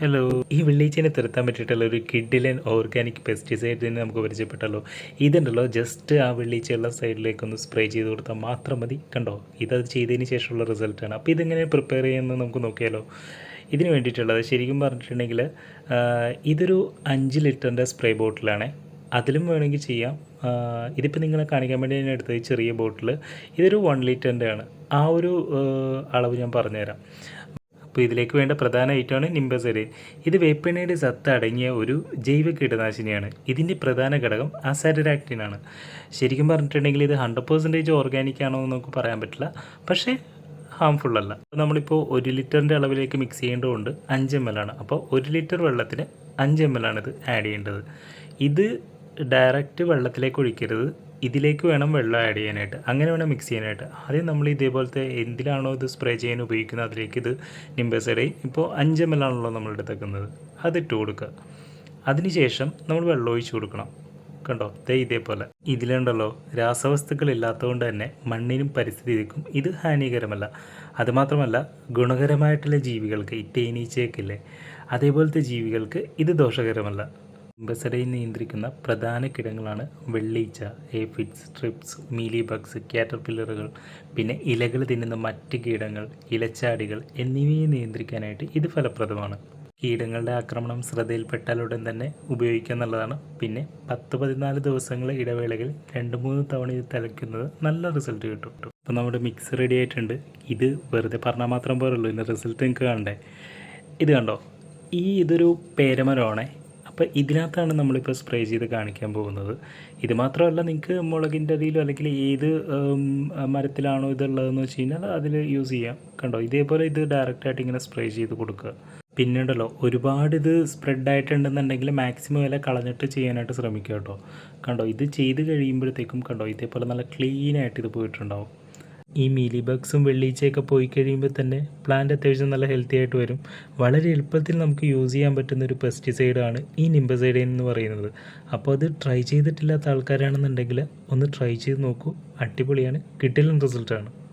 Hello ഈ വെള്ളിച്ചേനെ തിരുത്താൻ പറ്റിയിട്ടുള്ള ഒരു കിഡിലൻ ഓർഗാനിക് പെസ്റ്റിസൈഡ് തന്നെ നമുക്ക് പരിചയപ്പെട്ടല്ലോ. ഇതുണ്ടല്ലോ ജസ്റ്റ് ആ വെള്ളിച്ചയുള്ള സൈഡിലേക്ക് ഒന്ന് സ്പ്രേ ചെയ്ത് കൊടുത്താൽ മാത്രം മതി. കണ്ടോ? ഇതത് ചെയ്തതിന് ശേഷമുള്ള റിസൾട്ടാണ് അപ്പോൾ ഇതെങ്ങനെ പ്രിപ്പയർ ചെയ്യുന്നത് നമുക്ക് നോക്കിയാലോ. ഇതിന് വേണ്ടിയിട്ടുള്ളത് ശരിക്കും പറഞ്ഞിട്ടുണ്ടെങ്കിൽ ഇതൊരു അഞ്ച് ലിറ്ററിന്റെ സ്പ്രേ ബോട്ടിലാണ് അതിലും വേണമെങ്കിൽ ചെയ്യാം. ഇതിപ്പോൾ നിങ്ങളെ കാണിക്കാൻ വേണ്ടി ഞാൻ എടുത്തത് ചെറിയ ബോട്ടിൽ ഇതൊരു വൺ ലിറ്ററിന്റെ ആണ് ആ ഒരു അളവ് ഞാൻ പറഞ്ഞുതരാം. അപ്പോൾ ഇതിലേക്ക് വേണ്ട പ്രധാന ഐറ്റമാണ് നിംബസര് ഇത് വേപ്പിണയുടെ സത്ത് അടങ്ങിയ ഒരു ജൈവ കീടനാശിനിയാണ്. ഇതിന്റെ പ്രധാന ഘടകം അസാറ്റരാക്റ്റിൻ ആണ്. ശരിക്കും പറഞ്ഞിട്ടുണ്ടെങ്കിൽ ഇത് ഹൺഡ്രഡ് പെർസെന്റേജ് ഓർഗാനിക് ആണോ എന്ന് നമുക്ക് പറയാൻ പറ്റില്ല. പക്ഷേ ഹാംഫുൾ അല്ല. നമ്മളിപ്പോൾ ഒരു ലിറ്ററിന്റെ അളവിലേക്ക് മിക്സ് ചെയ്യേണ്ടതുകൊണ്ട് അഞ്ച് എം എൽ ആണ്. അപ്പോൾ ഒരു ലിറ്റർ വെള്ളത്തിന് അഞ്ച് എം എൽ ആണ് ഇത് ആഡ് ചെയ്യേണ്ടത്. ഇത് ഡയറക്റ്റ് വെള്ളത്തിലേക്ക് ഒഴിക്കരുത്. ഇതിലേക്ക് വേണം വെള്ളം ആഡ് ചെയ്യാനായിട്ട്. അങ്ങനെ വേണം മിക്സ് ചെയ്യാനായിട്ട്. ആദ്യം നമ്മൾ ഇതേപോലത്തെ എന്തിലാണോ ഇത് സ്പ്രേ ചെയ്യാൻ ഉപയോഗിക്കുന്നത് അതിലേക്ക് ഇത് നിംബസൈഡൈൻ ഇപ്പോൾ അഞ്ച് എം എൽ ആണല്ലോ നമ്മൾ എടുത്തേക്കുന്നത്. അതിട്ട് കൊടുക്കുക. അതിനുശേഷം നമ്മൾ വെള്ളം ഒഴിച്ച് കൊടുക്കണം. കണ്ടോ? ദേ ഇതേപോലെ. ഇതിലുണ്ടല്ലോ രാസവസ്തുക്കൾ ഇല്ലാത്തതുകൊണ്ട് തന്നെ മണ്ണിനും പരിസ്ഥിതിക്കും ഇത് ഹാനികരമല്ല. അതുമാത്രമല്ല ഗുണകരമായിട്ടുള്ള ജീവികൾക്ക് ഈ തേനീച്ചയൊക്കെ ഇല്ലേ? അതേപോലത്തെ ജീവികൾക്ക് ഇത് ദോഷകരമല്ല. ബസഡയെ നിയന്ത്രിക്കുന്ന പ്രധാന കിടങ്ങളാണ് വെള്ളീച്ച ഏഫിഡ്സ് ട്രിപ്സ് മീലി ബഗ്സ് കാറ്റർപില്ലറുകൾ പിന്നെ ഇലകൾ തിന്നുന്ന മറ്റ് കീടങ്ങൾ ഇലച്ചാടികൾ എന്നിവയെ നിയന്ത്രിക്കാനായിട്ട് ഇത് ഫലപ്രദമാണ്. കീടങ്ങളുടെ ആക്രമണം ശ്രദ്ധയിൽപ്പെട്ടാലുടൻ തന്നെ ഉപയോഗിക്കുക എന്നുള്ളതാണ്. പിന്നെ പത്ത് പതിനാല് ദിവസങ്ങളെ ഇടവേളകൾ രണ്ട് മൂന്ന് തവണ ഇത് തലയ്ക്കുന്നത് നല്ല റിസൾട്ട് കിട്ടും. അപ്പോൾ നമ്മുടെ മിക്സ് റെഡി ആയിട്ടുണ്ട്. ഇത് വെറുതെ പറഞ്ഞാൽ മാത്രം പോരല്ലോ. ഇതിന്റെ റിസൾട്ട് നിങ്ങൾക്ക് കാണണ്ടേ? ഇത് കണ്ടോ? ഈ ഇതൊരു പേരമരമാണേ. അപ്പോൾ ഇതിനകത്താണ് നമ്മളിപ്പോൾ സ്പ്രേ ചെയ്ത് കാണിക്കാൻ പോകുന്നത്. ഇത് മാത്രമല്ല നിങ്ങൾക്ക് മുളകിന്റെ അടിയിലോ അല്ലെങ്കിൽ ഏത് മരത്തിലാണോ ഇതുള്ളതെന്ന് വെച്ച് കഴിഞ്ഞാൽ അതിൽ യൂസ് ചെയ്യാം. കണ്ടോ? ഇതേപോലെ ഇത് ഡയറക്റ്റായിട്ട് ഇങ്ങനെ സ്പ്രേ ചെയ്ത് കൊടുക്കുക. പിന്നെ ഉണ്ടല്ലോ ഒരുപാട് ഇത് സ്പ്രെഡ് ആയിട്ടുണ്ടെന്നുണ്ടെങ്കിൽ മാക്സിമം വില കളഞ്ഞിട്ട് ചെയ്യാനായിട്ട് ശ്രമിക്കുക കേട്ടോ. കണ്ടോ? ഇത് ചെയ്ത് കഴിയുമ്പോഴത്തേക്കും കണ്ടോ? ഇതേപോലെ നല്ല ക്ലീനായിട്ട് ഇത് പോയിട്ടുണ്ടാവും. ഈ മീലി ബഗ്സും വെള്ളീച്ചയൊക്കെ പോയി കഴിയുമ്പോൾ തന്നെ പ്ലാന്റ് അത്യാവശ്യം നല്ല ഹെൽത്തി ആയിട്ട് വരും. വളരെ എളുപ്പത്തിൽ നമുക്ക് യൂസ് ചെയ്യാൻ പറ്റുന്ന ഒരു പെസ്റ്റിസൈഡാണ് ഈ നിംബസൈഡ് എന്ന് പറയുന്നത്. അപ്പോൾ അത് ട്രൈ ചെയ്തിട്ടില്ലാത്ത ആൾക്കാരാണെന്നുണ്ടെങ്കിൽ ഒന്ന് ട്രൈ ചെയ്ത് നോക്കൂ. അടിപൊളിയാണ്. കിട്ടില്ല റിസൾട്ടാണ്